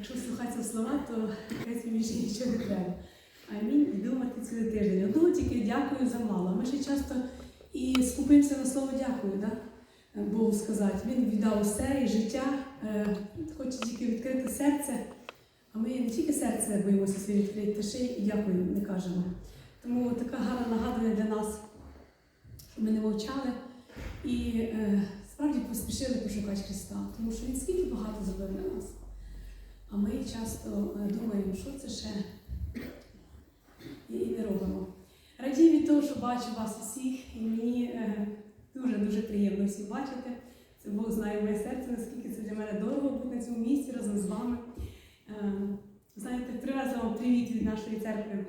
Якщо слухатися слова, то якась більше нічого не треба. Амінь. І думати цілий тиждень. Одного тільки дякую за мало. Ми ще часто і скупимося на слово дякую, да? Богу сказати. Він віддав усе і життя, е, хоче тільки відкрити серце. А ми не тільки серце боїмося собі відкрити, та ще й дякую не кажемо. Тому така гарна нагадування для нас, щоб ми не мовчали і е, справді поспішили пошукати Христа, тому що Він скільки багато зробив для нас. А ми часто думаємо, що це ще і не робимо. Радію від того, що бачу вас усіх, і мені дуже-дуже приємно всіх бачити. Це Бог знає моє серце, наскільки це для мене дорого бути на цьому місці разом з вами. Е, знаєте, привезла вам привіт від нашої церкви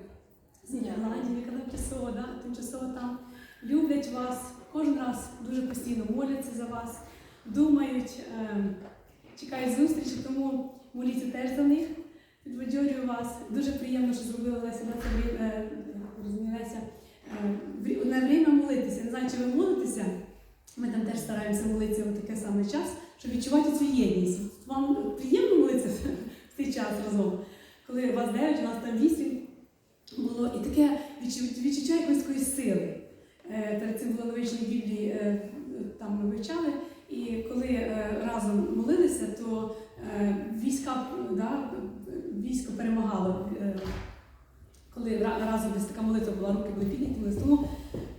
з Нідерландів, яка тимчасово, да, тимчасово там. Люблять вас, кожен раз дуже постійно моляться за вас, думають, е, чекають зустрічі, тому моліться теж за них. Підбадьорюю вас. Дуже приємно, що зробила Леся це врі- е, Леся, е, время молитися. Не знаю, чи ви молитеся. Ми там теж стараємося молитися в такий самий час, щоб відчувати цю єдність. Вам приємно молитися в цей час разом, коли вас дев'ять, у нас там вісім було, і таке відчуття якоїсь такої сили. Е, цим було новичній Біблії, е, там ми вивчали, і коли разом молилися, то військо перемагало. е, Коли ра- разом десь така молитва була, руки були підняті. Тому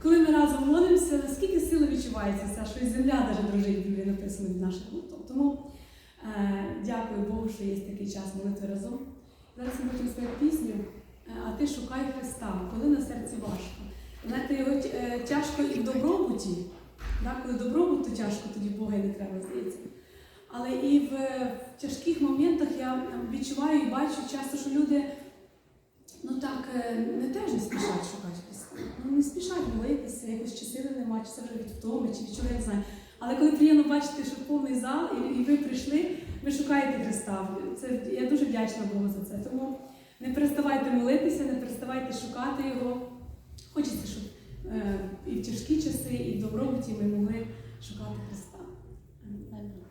коли ми разом молимося, наскільки сила відчувається, ця, що і земля навіть дрожить, в Біблії написано від наших молитв. Тому е, дякую Богу, що є такий час молитви разом. Зараз ми будемо співати пісню, е, а ти шукай Христа, коли на серці важко. Знаєте, його тяжко і в добробуті. Коли добробут, то тяжко, тоді Бога й не треба, здається. Але і в, тяжких моментах я відчуваю і бачу часто, що люди ну так е, не теж не спішать шукати Христа. Ну не спішать молитися, якось чи сили нема, чи це вже від втоми, чи від чого я не знаю. Але коли приємно бачити, що повний зал, і, і ви прийшли, ви шукаєте Христа. Це я дуже вдячна Богу за це. Тому не переставайте молитися, не переставайте шукати його. Хочеться, щоб е, і в тяжкі часи, і в добробуті ми могли шукати Христа. Амінь.